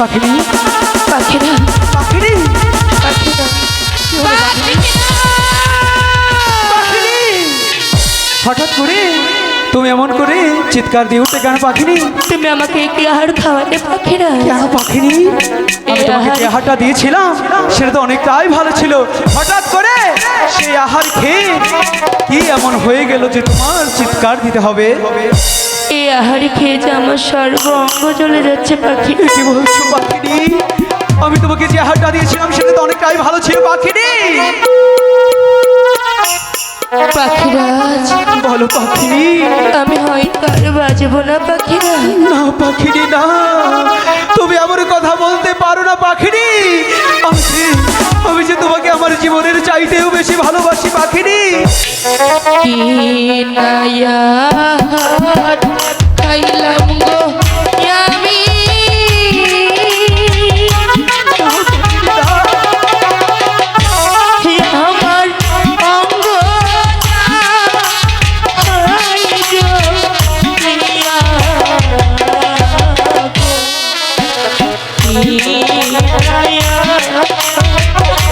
পাখিরা পাখিরা? পাখিনি! হঠাৎ করে তুমি এমন করে চিৎকার দিয়ে উঠতে কেন পাখিনি তুমি আমাকে একটি আহার খাওয়াতে পাখিরা কেন পাখিনি আমি তোমাকে যে আহারটা দিয়েছিলাম সেটা তো অনেকটাই ভালো ছিল হঠাৎ করে সেই আহার খেয়ে কি এমন হয়ে গেল যে তোমার চিৎকার দিতে হবে এই আহারে খেয়ে যে আমার সর্ব অঙ্গ চলে যাচ্ছে পাখি। কি বলছো পাখিনি আমি তোমাকে যে আহারটা দিয়েছিলাম সেটা তো অনেকটাই ভালো ছিল পাখিনি পাখিরাজ বলো পাখিনি আমি হয়তো আর বাজবো না পাখিরা? না পাখিনি না। তুমি আমার কথা বলতে পারো না যে- আমি যে তোমাকে আমার জীবনের চাইতেও বেশি ভালোবাসি পাখিনি। কি নায়ার খাইলাম গো আমি। আমার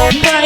অঙ্গ না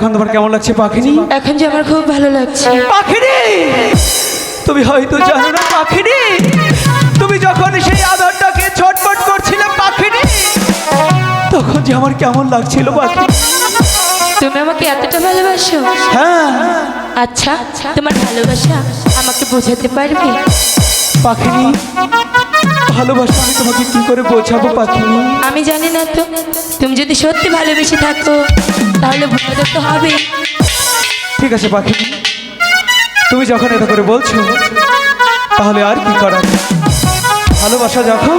এখন তোমার কেমন লাগছে পাখিনি? এখন যে আমার খুব ভালো লাগছে। পাখিনি! তুমি হয়তো জানো না পাখিনি। তুমি যখন সেই আধারটাকে ছটফট করছিলে পাখিনি। তখন যে আমার কেমন লাগছিল পাখি তুমি আমাকে এতটা ভালোবাসো? হ্যাঁ। আচ্ছা তোমার ভালোবাসা আমাকে বোঝাতে পারবে? পাখিনি ভালোবাসা আমি তোমাকে কি করে বোঝাবো পাখিনি আমি জানি না তো তুমি যদি সত্যি ভালোবেসে থাকো তাহলে বোঝাতে তো হবে। ঠিক আছে পাখিনি তুমি যখন এটা করে বলছো তাহলে আর কি করার? ভালোবাসা যখন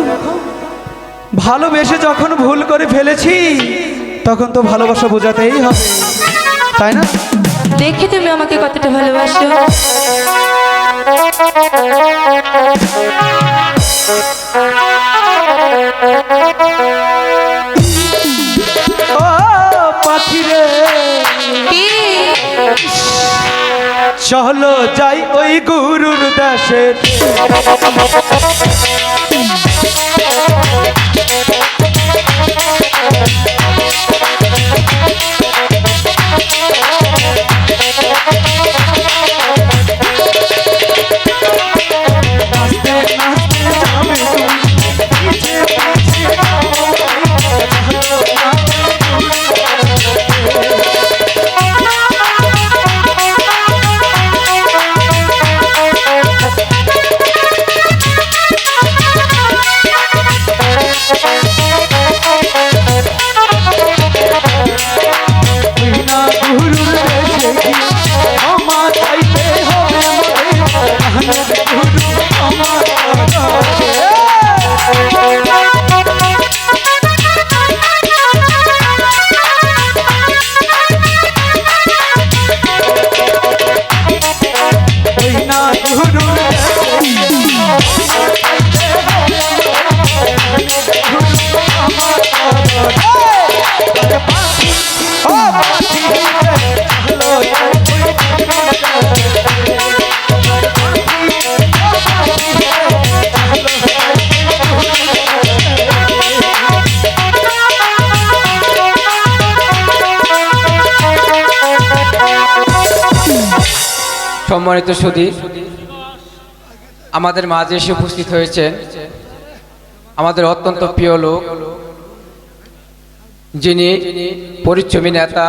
ভালোবেসে যখন ভুল করে ফেলেছি তখন তো ভালোবাসা বোঝাতেই হবে। তাই না? দেখে তুমি আমাকে কতটা ভালোবাসো? চলো যাই ওই গুরুর দেশে নাচতে সম্মানিত সুদী আমাদের মাঝে এসে উপস্থিত হয়েছেন আমাদের অত্যন্ত প্রিয় লোক যিনি পরিচ্ছবি নেতা